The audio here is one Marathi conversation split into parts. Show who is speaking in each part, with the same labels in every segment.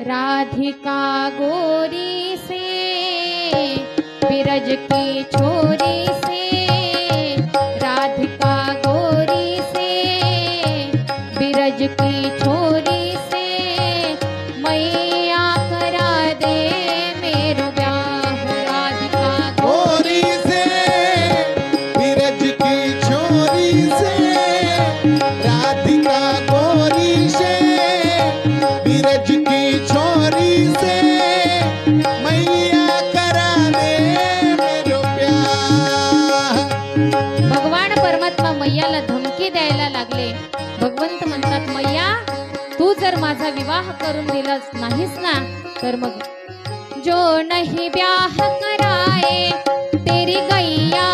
Speaker 1: राधिका गोरी से बिरज की छोरी से द्यायला लागले. भगवंत म्हणतात मैया तू जर माझा विवाह करून दिलास नाहीस ना तर मग? जो नाही ब्याह कराए तेरी गैया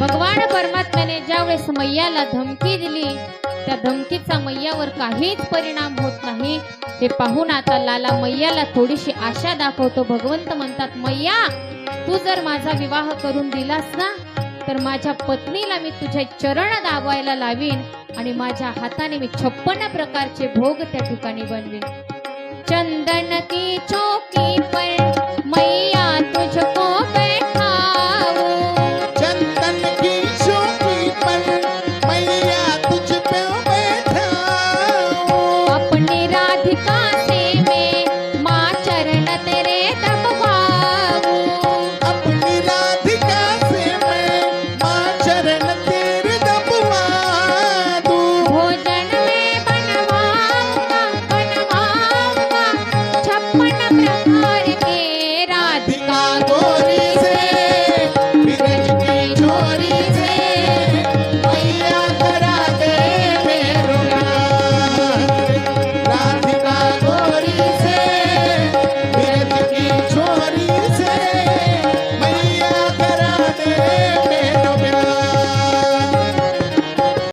Speaker 1: भगवान परमात्म्याने ज्यावेळेस मैयाला धमकी दिली त्या धमकीचा मैयावर काहीच परिणाम होत नाही. ते पाहून आता लाला मैयाला थोडीशी आशा दाखवतो. भगवंत म्हणतात मैया तू जर माझा विवाह करून दिलास ना तर माझ्या पत्नीला मी तुझे चरण दाबायला लावीन आणि माझ्या हाताने मी छप्पन प्रकारचे भोग त्या ठिकाणी बनवीन. चंदन की